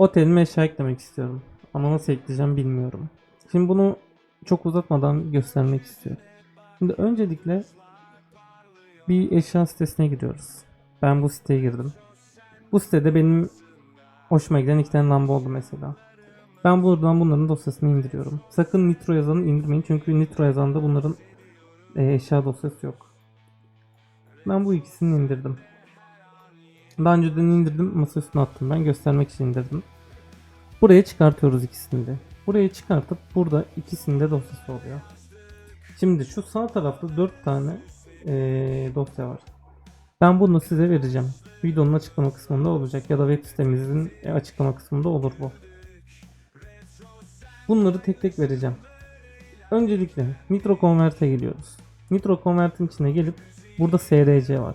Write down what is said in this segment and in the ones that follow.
Otelime eşya eklemek istiyorum. Ama nasıl ekleyeceğim bilmiyorum. Şimdi bunu çok uzatmadan göstermek istiyorum. Şimdi öncelikle bir eşya sitesine giriyoruz. Ben bu siteye girdim. Bu sitede benim hoşuma giden iki tane lamba oldu mesela. Ben buradan bunların dosyasını indiriyorum. Sakın Nitro yazanı indirmeyin çünkü Nitro yazanda bunların e, eşya dosyası yok. Ben bu ikisini indirdim. Daha önceden indirdim masa üstüne attım ben göstermek için indirdim. Buraya çıkartıyoruz ikisini de. Buraya çıkartıp burada ikisinde dosyası oluyor. Şimdi şu sağ tarafta 4 tane eee, dosya var. Ben bunu size vereceğim. Videonun açıklama kısmında olacak ya da web sitemizin açıklama kısmında olur bu. Bunları tek tek vereceğim. Öncelikle Nitro Convert'e geliyoruz. Nitro Convert'in içine gelip burada SRC var.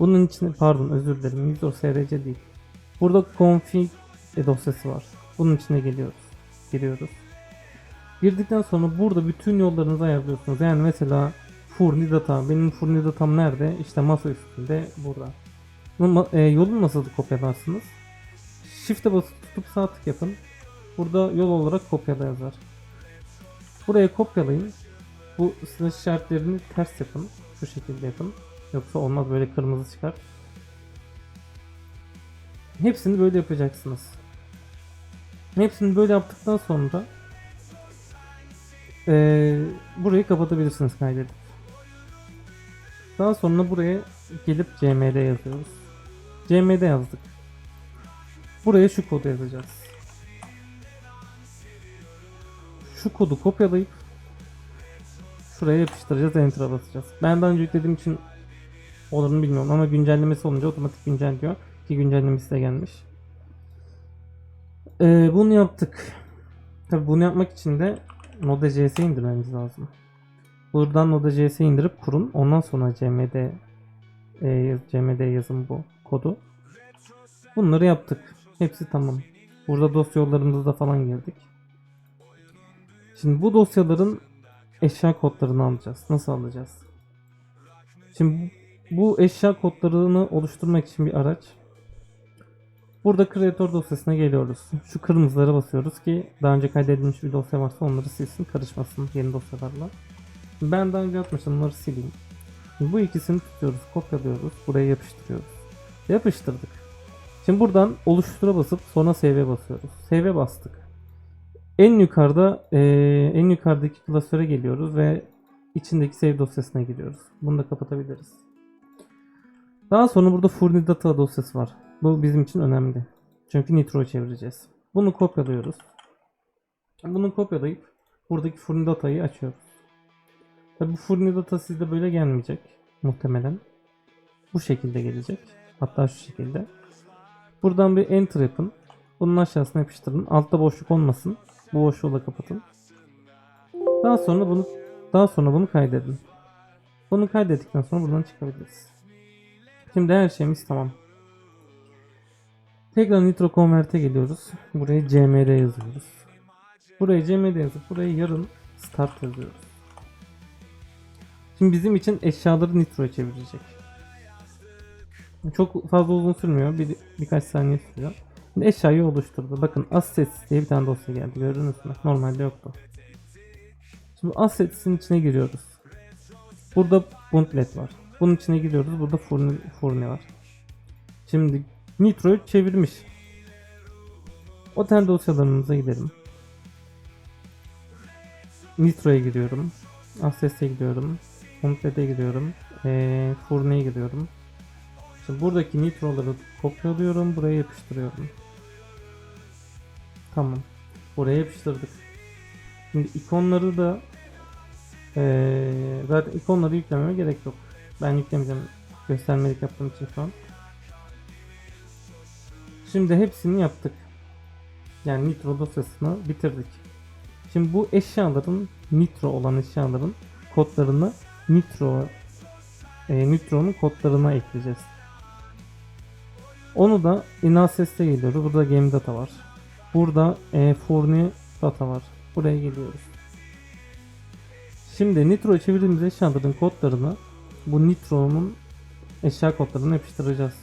Bunun içine pardon özür dilerim SRC değil. Burada config e, dosyası var. Bunun içine geliyoruz. Giriyoruz. Girdikten sonra burada bütün yollarınızı ayarlıyorsunuz. Yani mesela Furni data. Benim Furni datam nerede? İşte masa üstünde burada. Bunu e, yolu nasıl kopyalarsınız? Shift'e basıp tutup sağ tık yapın. Burada yol olarak kopyala yazar. Buraya kopyalayın. Bu slash işaretlerini ters yapın. Şu şekilde yapın. Yoksa olmaz böyle kırmızı çıkar. Hepsini böyle yapacaksınız. Hepsini böyle yaptıktan sonra eee, burayı kapatabilirsiniz kaydedip. Daha sonra buraya gelip cmd yazıyoruz. cmd yazdık. Buraya şu kodu yazacağız. Şu kodu kopyalayıp şuraya yapıştıracağız, enter'a basacağız. Ben daha önce yüklediğim için olur mu bilmiyorum ama güncellemesi olunca otomatik güncelliyor ki güncellemesi de gelmiş. Ee, bunu yaptık. Tabi bunu yapmak için de Node.js indirmemiz lazım. Buradan Node.js indirip kurun. Ondan sonra cmd e, cmd yazın bu kodu. Bunları yaptık. Hepsi tamam. Burada dosya yollarımızda falan girdik. Şimdi bu dosyaların eşya kodlarını alacağız. Nasıl alacağız? Şimdi bu eşya kodlarını oluşturmak için bir araç. Burada creator dosyasına geliyoruz. Şu kırmızılara basıyoruz ki daha önce kaydedilmiş bir dosya varsa onları silsin, karışmasın yeni dosyalarla. Ben daha önce atmıştım onları sileyim. Bu ikisini tutuyoruz, kopyalıyoruz, buraya yapıştırıyoruz. Yapıştırdık. Şimdi buradan oluştura basıp sonra save basıyoruz. Save bastık. En yukarıda eee, en yukarıdaki klasöre geliyoruz ve içindeki save dosyasına giriyoruz. Bunu da kapatabiliriz. Daha sonra burada Furni Data dosyası var. Bu bizim için önemli. Çünkü Nitro'yu çevireceğiz. Bunu kopyalıyoruz. Bunu kopyalayıp buradaki Furni Data'yı açıyoruz. Tabi bu Furni Data sizde böyle gelmeyecek muhtemelen. Bu şekilde gelecek. Hatta şu şekilde. Buradan bir enter yapın. Bunun aşağısına yapıştırın. Altta boşluk olmasın. Bu boşluğu da kapatın. Daha sonra bunu daha sonra bunu kaydedin. Bunu kaydettikten sonra buradan çıkabiliriz. Şimdi her şeyimiz tamam. Tekrar Nitro Convert'e geliyoruz. Buraya cmd yazıyoruz. Buraya cmd yazıp buraya yarın start yazıyoruz. Şimdi bizim için eşyaları Nitro'ya çevirecek. Çok fazla uzun sürmüyor. Bir, birkaç saniye sürüyor. Şimdi eşyayı oluşturdu. Bakın assets diye bir tane dosya geldi. Gördünüz mü? Normalde yoktu. Şimdi assets'in içine giriyoruz. Burada Buntlet var. Bunun içine giriyoruz. Burada Furni, Furni var. Şimdi Nitro'yu çevirmiş. Otel dosyalarımıza gidelim. Nitro'ya giriyorum. Assets'e gidiyorum. Buntlet'e gidiyorum. Ee, Furni'ye gidiyorum. Şimdi buradaki nitroları kopyalıyorum. Buraya yapıştırıyorum. Tamam. Buraya yapıştırdık. Şimdi ikonları da eee, zaten ikonları yüklememe gerek yok. Ben yüklemeyeceğim. Göstermelik yaptığım için şu. Şimdi hepsini yaptık. Yani nitro dosyasını bitirdik. Şimdi bu eşyaların nitro olan eşyaların kodlarını nitro e, nitro'nun kodlarına ekleyeceğiz. Onu da inaccess'e geliyoruz. Burada game data var. Burada e, Furni data var. Buraya geliyoruz. Şimdi Nitro çevirdiğimiz eşyaların kodlarını bu Nitro'nun eşya kodlarına yapıştıracağız.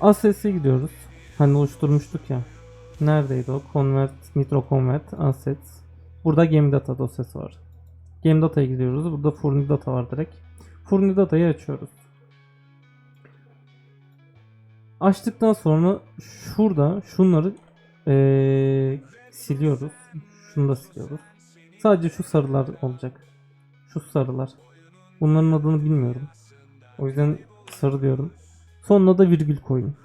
Assets'e gidiyoruz. Hani oluşturmuştuk ya. Neredeydi o? Convert, Nitro Convert, Assets. Burada Game Data dosyası var. Game Data'ya gidiyoruz. Burada Furni Data var direkt. Furni Data'yı açıyoruz. Açtıktan sonra şurada şunları eee, siliyoruz. Şunu da siliyoruz. Sadece şu sarılar olacak. Şu sarılar. Bunların adını bilmiyorum. O yüzden sarı diyorum. Sonuna da virgül koyun.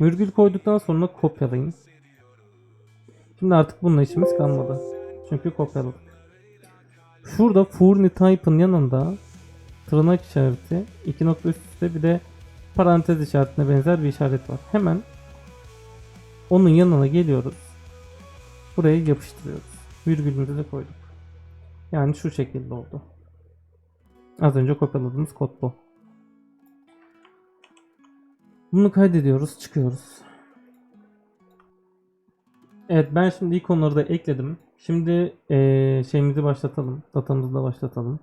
Virgül koyduktan sonra kopyalayın. Şimdi artık bununla işimiz kalmadı. Çünkü kopyaladık. Şurada Furni Type'ın yanında tırnak işareti, iki nokta üst üste bir de parantez işaretine benzer bir işaret var. Hemen onun yanına geliyoruz. Buraya yapıştırıyoruz. Virgülümüzü de koyduk. Yani şu şekilde oldu. Az önce kopyaladığımız kod bu. Bunu kaydediyoruz, çıkıyoruz. Evet ben şimdi ikonları da ekledim. Şimdi eee, şeyimizi başlatalım. Datamızı da başlatalım.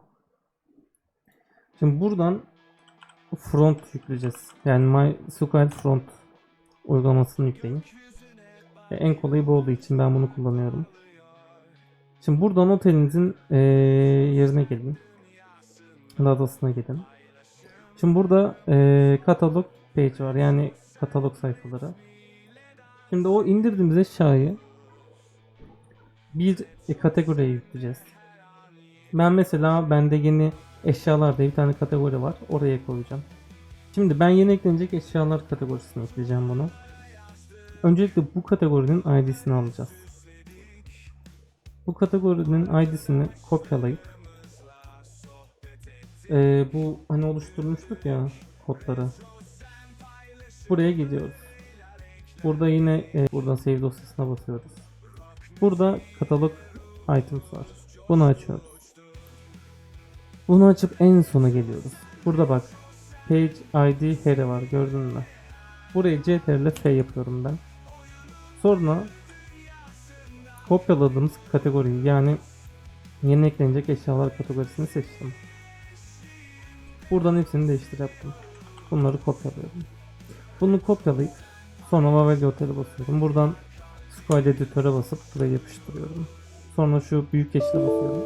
Şimdi buradan front yükleyeceğiz. Yani MySQL front uygulamasını yükleyin. E, en kolayı bu olduğu için ben bunu kullanıyorum. Şimdi buradan otelinizin eee, yerine gelin. Datasına gelin. Şimdi burada eee, katalog page var. Yani katalog sayfaları. Şimdi o indirdiğimiz eşyayı bir kategoriye yükleyeceğiz. Ben mesela bende yeni eşyalar diye bir tane kategori var. Oraya koyacağım. Şimdi ben yeni eklenecek eşyalar kategorisine ekleyeceğim bunu. Öncelikle bu kategorinin ID'sini alacağız. Bu kategorinin ID'sini kopyalayıp eee, bu hani oluşturmuştuk ya kodları. Buraya gidiyoruz. Burada yine e, buradan save dosyasına basıyoruz. Burada katalog items var. Bunu açıyoruz. Bunu açıp en sona geliyoruz. Burada bak page id here var gördün mü? Burayı ctrl f yapıyorum ben. Sonra kopyaladığımız kategoriyi yani yeni eklenecek eşyalar kategorisini seçtim. Buradan hepsini değiştir yaptım. Bunları kopyalıyorum. Bunu kopyalayıp Sonra Mavel Hotel'e basıyorum. Buradan Squad Editör'e basıp buraya yapıştırıyorum. Sonra şu büyük yeşile basıyorum.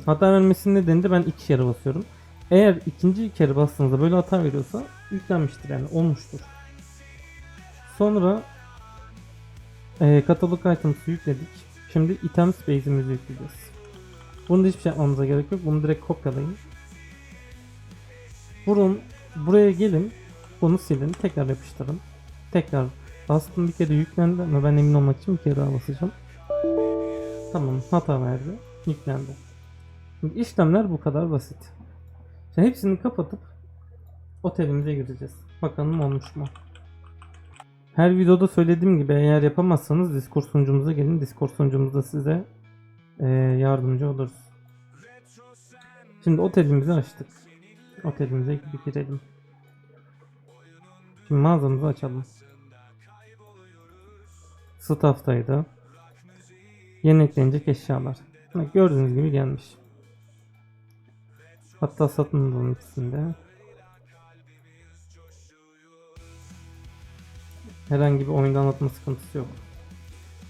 hata vermesinin nedeni de ben iki kere basıyorum. Eğer ikinci kere bastığınızda böyle hata veriyorsa yüklenmiştir yani olmuştur. Sonra e, katalog items'ı yükledik. Şimdi item space'imizi yükleyeceğiz. Bunda hiçbir şey yapmamıza gerek yok. Bunu direkt kopyalayın. Burun, buraya gelin. Bunu silin. Tekrar yapıştırın. Tekrar bastım bir kere yüklendi ama ben emin olmak için bir kere daha basacağım. Tamam hata verdi. Yüklendi. Şimdi işlemler bu kadar basit. Şimdi hepsini kapatıp otelimize gireceğiz. Bakalım olmuş mu? Her videoda söylediğim gibi eğer yapamazsanız Discord sunucumuza gelin. Discord sunucumuzda size eee, yardımcı oluruz. Şimdi otelimizi açtık. Otelimize bir girelim. Şimdi mağazamızı açalım. Staff'taydı. Yeni eklenecek eşyalar. Gördüğünüz gibi gelmiş. Hatta satın alım ikisinde. Herhangi bir oyundan atma sıkıntısı yok.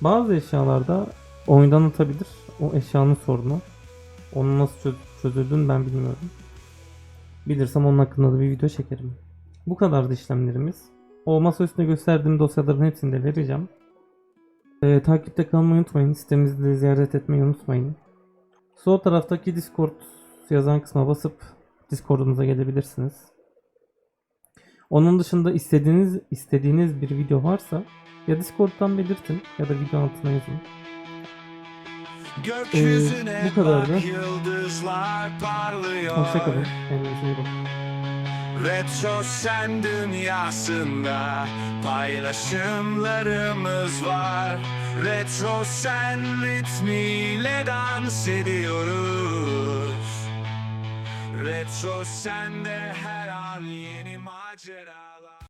Bazı eşyalarda oyundan atabilir. O eşyanın sorunu. Onun nasıl çöz- çözüldüğünü ben bilmiyorum. Bilirsem onun hakkında da bir video çekerim. Bu kadardı işlemlerimiz. O masa üstünde gösterdiğim dosyaların hepsini de vereceğim. Ee, takipte kalmayı unutmayın. Sitemizi de ziyaret etmeyi unutmayın. Sol taraftaki Discord yazan kısma basıp Discord'umuza gelebilirsiniz. Onun dışında istediğiniz istediğiniz bir video varsa ya Discord'dan belirtin ya da video altına yazın. Gökyüzüne Ee, bu kadardı. bak yıldızlar parlıyor Hoşçakalın. Kendinize iyi bakın. Retro sen dünyasında paylaşımlarımız var Retro sen ritmiyle dans ediyoruz Retro sende her an yeni macera